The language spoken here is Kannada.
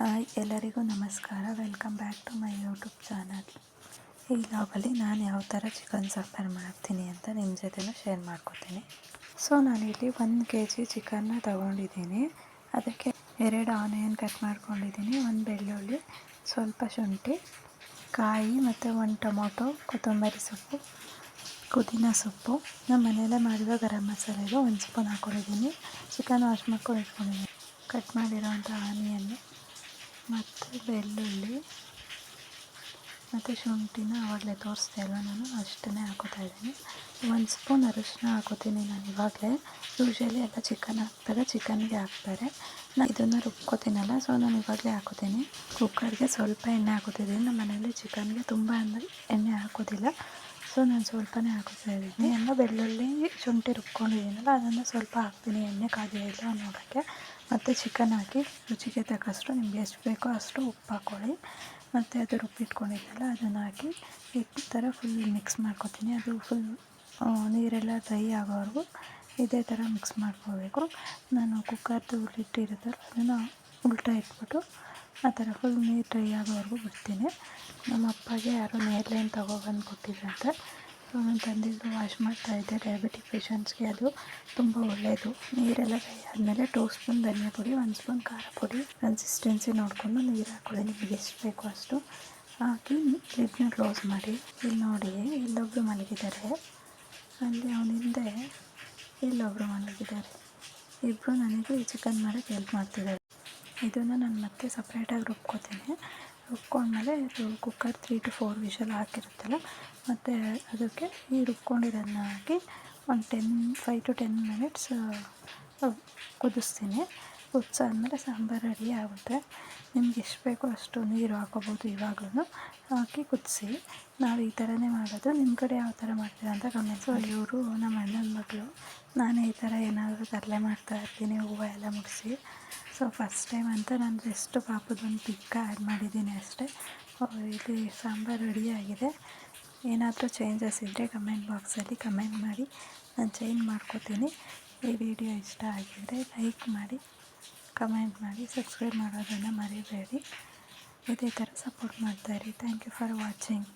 ಹಾಯ್, ಎಲ್ಲರಿಗೂ ನಮಸ್ಕಾರ. Welcome back to my YouTube channel. ಈ ನಾನು ಯಾವ ಥರ ಚಿಕನ್ ಸಾಂಬಾರು ಮಾಡ್ತೀನಿ ಅಂತ ನಿಮ್ಮ ಜೊತೆನೂ ಶೇರ್ ಮಾಡ್ಕೊತೀನಿ. ಸೊ ನಾನಿಲ್ಲಿ ಒಂದು ಕೆ ಜಿ ಚಿಕನ್ನ ತಗೊಂಡಿದ್ದೀನಿ. ಅದಕ್ಕೆ ಎರಡು ಆನಿಯನ್ ಕಟ್ ಮಾಡ್ಕೊಂಡಿದ್ದೀನಿ, ಒಂದು ಬೆಳ್ಳುಳ್ಳಿ, ಸ್ವಲ್ಪ ಶುಂಠಿ, ಕಾಯಿ ಮತ್ತು ಒಂದು ಟೊಮೊಟೊ, ಕೊತ್ತಂಬರಿ ಸೊಪ್ಪು, ಪುದೀನ ಸೊಪ್ಪು. ನಮ್ಮ ಮನೆಯಲ್ಲೇ ಮಾಡಿರೋ ಗರಂ ಮಸಾಲೆಗೆ ಒಂದು ಸ್ಪೂನ್ ಹಾಕ್ಕೊಂಡಿದ್ದೀನಿ. ಚಿಕನ್ ವಾಶ್ ಮಾಡ್ಕೊಂಡು ಇಟ್ಕೊಂಡಿದ್ದೀನಿ ಕಟ್ ಮಾಡಿರೋವಂಥ ಆನಿಯನ್ನು ಮತ್ತು ಬೆಳ್ಳುಳ್ಳಿ ಮತ್ತು ಶುಂಠಿನ ಆವಾಗಲೇ ತೋರಿಸ್ತಾ ಇಲ್ಲ ನಾನು? ಅಷ್ಟನ್ನೇ ಹಾಕೋತಾ ಇದ್ದೀನಿ. ಒಂದು ಸ್ಪೂನ್ ಅರಿಶಿನ ಹಾಕೋತೀನಿ ನಾನು ಇವಾಗಲೇ. ಯೂಶ್ವಲಿ ಎಲ್ಲ ಚಿಕನ್ ಹಾಕ್ತಾರೆ ಚಿಕನ್ಗೆ ಹಾಕ್ತಾರೆ. ನಾನು ಇದನ್ನು ರುಬ್ಕೋತೀನಲ್ಲ ಸೊ ನಾನು ಇವಾಗಲೇ ಹಾಕೋತೀನಿ. ಕುಕ್ಕರ್ಗೆ ಸ್ವಲ್ಪ ಎಣ್ಣೆ ಹಾಕೋತಿದ್ದೀನಿ. ನಮ್ಮ ಮನೆಯಲ್ಲಿ ಚಿಕನ್ಗೆ ತುಂಬ ಅಂದರೆ ಎಣ್ಣೆ ಹಾಕೋದಿಲ್ಲ. ಸೊ ನಾನು ಸ್ವಲ್ಪನೇ ಹಾಕೋತಾ ಇದ್ದೀನಿ. ಎಲ್ಲ ಬೆಳ್ಳುಳ್ಳಿ, ಶುಂಠಿ ರುಬ್ಕೊಂಡಿದ್ದೀನಲ್ಲ, ಅದನ್ನು ಸ್ವಲ್ಪ ಹಾಕ್ತೀನಿ. ಎಣ್ಣೆ ಕಾದಿಲ್ಲ ನೋಡೋಕ್ಕೆ ಮತ್ತು ಚಿಕನ್ ಹಾಕಿ, ರುಚಿಗೆ ತಕ್ಕಷ್ಟು, ನಿಮಗೆ ಎಷ್ಟು ಬೇಕೋ ಅಷ್ಟು ಉಪ್ಪು ಹಾಕ್ಕೊಳ್ಳಿ ಮತ್ತು ಅದು ರುಬ್ಬಿಟ್ಕೊಂಡಿದ್ದೆಲ್ಲ ಅದನ್ನು ಹಾಕಿ ಈ ಥರ ಫುಲ್ ಮಿಕ್ಸ್ ಮಾಡ್ಕೊತೀನಿ. ಅದು ಫುಲ್ ನೀರೆಲ್ಲ ಡ್ರೈ ಆಗೋವರೆಗೂ ಇದೇ ಥರ ಮಿಕ್ಸ್ ಮಾಡ್ಕೋಬೇಕು. ನಾನು ಕುಕ್ಕರ್ದು ಇಟ್ಟಿರುತ್ತಲ್ಲ ಅದನ್ನು ಉಲ್ಟಾ ಇಟ್ಬಿಟ್ಟು ಆ ಥರ ಫುಲ್ ನೀರು ಡ್ರೈ ಆಗೋವರೆಗೂ ಬಿಡ್ತೀನಿ. ನಮ್ಮ ಅಪ್ಪಗೆ ಯಾರೋ ನೇರ್ಲೈನ್ ತೊಗೊಬಂದು ಕೊಟ್ಟಿದ್ರಂತೆ ತಂದಿದ್ದು ವಾಶ್ ಮಾಡ್ತಾಯಿದ್ದೆ ಡಯಾಬಿಟಿಕ್ ಪೇಷಂಟ್ಸ್ಗೆ ಅದು ತುಂಬ ಒಳ್ಳೆಯದು ನೀರೆಲ್ಲ ಆದಮೇಲೆ ಟೂ ಸ್ಪೂನ್ ಧನಿಯಾ ಪುಡಿ ಒಂದು ಸ್ಪೂನ್ ಖಾರ ಪುಡಿ ಕನ್ಸಿಸ್ಟೆನ್ಸಿ ನೋಡಿಕೊಂಡು ನೀರು ಹಾಕೊಳ್ಳಿ ನಿಮಗೆ ಎಷ್ಟು ಬೇಕೋ ಅಷ್ಟು ಹಾಕಿ ಲಿಡ್ನ ಕ್ಲೋಸ್ ಮಾಡಿ. ಇಲ್ಲಿ ನೋಡಿ ಇಲ್ಲೊಬ್ಬರು ಮಲಗಿದ್ದಾರೆ. ಅಲ್ಲಿ ಅವನ ಹಿಂದೆ ಇಲ್ಲೊಬ್ಬರು ಮಲಗಿದ್ದಾರೆ. ಇಬ್ಬರು ನನಗೆ ಚಿಕನ್ ಮಾಡೋಕ್ಕೆ ಹೆಲ್ಪ್ ಮಾಡ್ತಿದ್ದಾರೆ. ಇದನ್ನು ನಾನು ಮತ್ತೆ ಸಪ್ರೇಟಾಗಿ ರುಬ್ಕೋತೀನಿ. ರುಬ್ಕೊಂಡ್ಮೇಲೆ ಇದು cooker three to four whistle ಹಾಕಿರುತ್ತಲ್ಲ, ಮತ್ತು ಅದಕ್ಕೆ ಈ ರುಬ್ಕೊಂಡಿರೋದನ್ನ ಹಾಕಿ ಒಂದು ten five to ten minutes ಕುದಿಸ್ತೀನಿ. ಕುದಿಸಾದ್ಮೇಲೆ ಸಾಂಬಾರು ರೆಡಿ ಆಗುತ್ತೆ. ನಿಮ್ಗೆ ಎಷ್ಟು ಬೇಕೋ ಅಷ್ಟು ನೀರು ಹಾಕೋಬೋದು ಇವಾಗಲೂ ಹಾಕಿ ಕುದಿಸಿ. ನಾವು ಈ ಥರನೇ ಮಾಡೋದು. ನಿಮ್ಮ ಕಡೆ ಯಾವ ಥರ ಮಾಡ್ತೀರಾ ಅಂತ ಕಮೆಂಟ್ಸ್ ಇವರು ನಮ್ಮ ಅಣ್ಣನ ಮಗಳು. ನಾನೇ ಈ ಥರ ಏನಾದರೂ ತರಲೆ ಮಾಡ್ತಾ ಇರ್ತೀನಿ, ಹೂವು ಎಲ್ಲ ಮುಡಿಸಿ ಸೊ ಫಸ್ಟ್ ಟೈಮ್ ಅಂತ ನಾನು ಜಸ್ಟ್ ಪಾಪದೊಂದು ಪಿಕ್ಕ ಆ್ಯಡ್ ಮಾಡಿದ್ದೀನಿ ಅಷ್ಟೇ. ಇಲ್ಲಿ ಸಾಂಬಾರು ರೆಡಿಯಾಗಿದೆ ಏನಾದರೂ ಚೇಂಜಸ್ ಇದ್ದರೆ ಕಮೆಂಟ್ ಬಾಕ್ಸಲ್ಲಿ ಕಮೆಂಟ್ ಮಾಡಿ. ನಾನು ಚೇಂಜ್ ಮಾಡ್ಕೋತೀನಿ. ಈ ವಿಡಿಯೋ ಇಷ್ಟ ಆಗಿದ್ದರೆ ಲೈಕ್ ಮಾಡಿ ಕಮೆಂಟ್ ಮಾಡಿ ಸಬ್ಸ್ಕ್ರೈಬ್ ಮಾಡೋದನ್ನು ಮರಿಬೇಡಿ. ಇದೇ ಥರ ಸಪೋರ್ಟ್ ಮಾಡ್ತಾಯಿರಿ ಥ್ಯಾಂಕ್ ಯು ಫಾರ್ ವಾಚಿಂಗ್